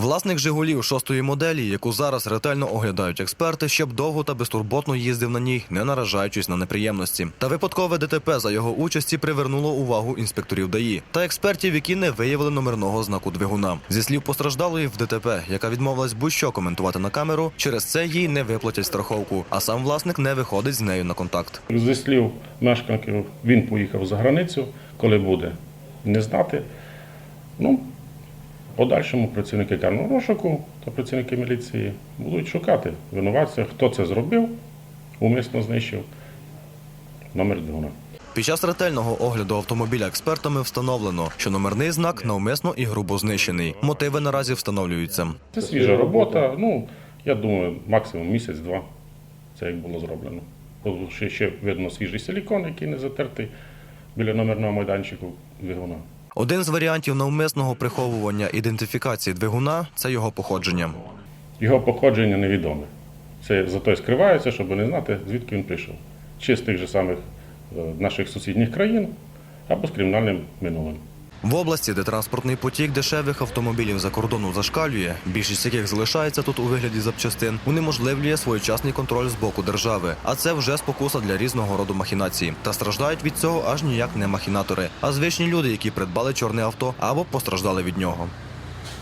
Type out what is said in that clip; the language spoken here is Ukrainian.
Власник Жигулів шостої моделі, яку зараз ретельно оглядають експерти, щоб довго та безтурботно їздив на ній, не наражаючись на неприємності. Та випадкове ДТП за його участі привернуло увагу інспекторів ДАІ та експертів, які не виявили номерного знаку двигуна. Зі слів постраждалої в ДТП, яка відмовилась будь-що коментувати на камеру, через це їй не виплатять страховку, а сам власник не виходить з нею на контакт. Зі слів мешканків, він поїхав за границю, коли буде не знати. Ну, подальшому працівники карного розшуку та працівники міліції будуть шукати винуватця, хто це зробив, умисно знищив номер двигуна. Під час ретельного огляду автомобіля експертами встановлено, що номерний знак навмисно і грубо знищений. Мотиви наразі встановлюються. Це свіжа робота. Ну, я думаю, максимум місяць-два це як було зроблено. Ще, ще видно свіжий силікон, який не затертий біля номерного майданчику двигуна. Один з варіантів навмисного приховування ідентифікації двигуна це його походження. Його походження невідоме. Це зато й скривається, щоб не знати, звідки він прийшов. Чи з тих же самих е, наших сусідніх країн або з кримінальним минулим. В області, де транспортний потік дешевих автомобілів за кордону зашкалює, більшість яких залишається тут у вигляді запчастин, унеможливлює своєчасний контроль з боку держави. А це вже спокуса для різного роду махінацій. Та страждають від цього аж ніяк не махінатори, а звичні люди, які придбали чорне авто або постраждали від нього.